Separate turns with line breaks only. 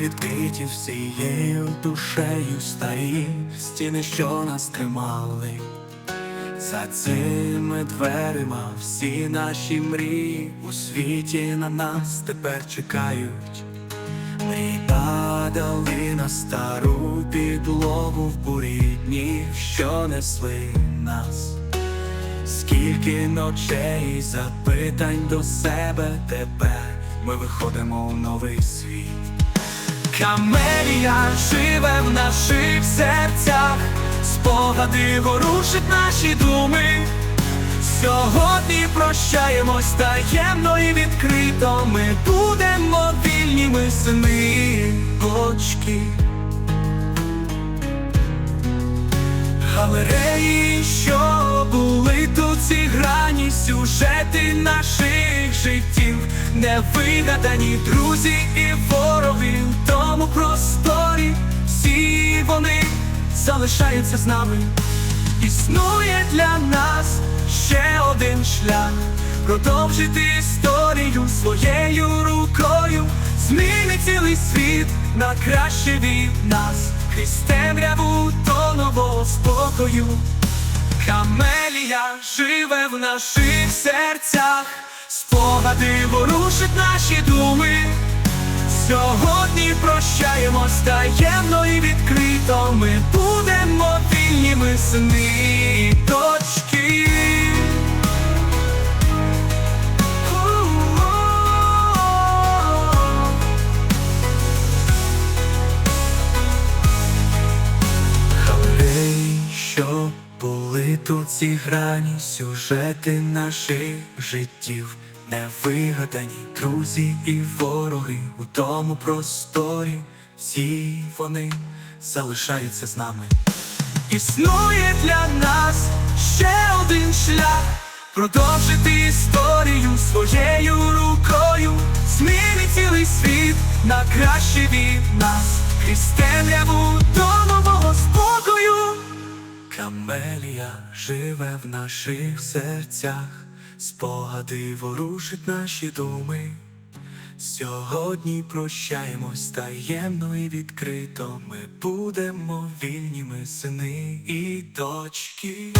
відкриті всією душею старі стіни, що нас тримали. За цими дверима всі наші мрії у світі на нас тепер чекають. Ми падали на стару підлогу в бурі днів, що несли нас. Скільки ночей запитань до себе тепер ми виходимо в новий світ. Камелія живе в наших серцях, спогади ворушать наші думи. Сьогодні прощаємось таємно і відкрито. Ми будемо вільні, ми сини, дочки. Галереї, сюжети наших життів, невигадані друзі і вороги в тому просторі, всі вони залишаються з нами. Існує для нас ще один шлях. Продовжити історію своєю рукою, зміни цілий світ на краще від нас, крізь темряву до нового спокою. Камелія живе в наших серцях, спогади ворушить наші думи. Сьогодні прощаємось таємно і відкрито. Ми будемо вільні, ми сини тут ці грані, сюжети наших життів, невигадані друзі і вороги у тому просторі, всі вони залишаються з нами. Існує для нас ще один шлях. Продовжити історію своєю рукою, зміни цілий світ на краще від нас, Камелія живе в наших серцях, спогади ворушить наші думи. Сьогодні прощаємось таємно і відкрито. Ми будемо вільні, ми сини і дочки.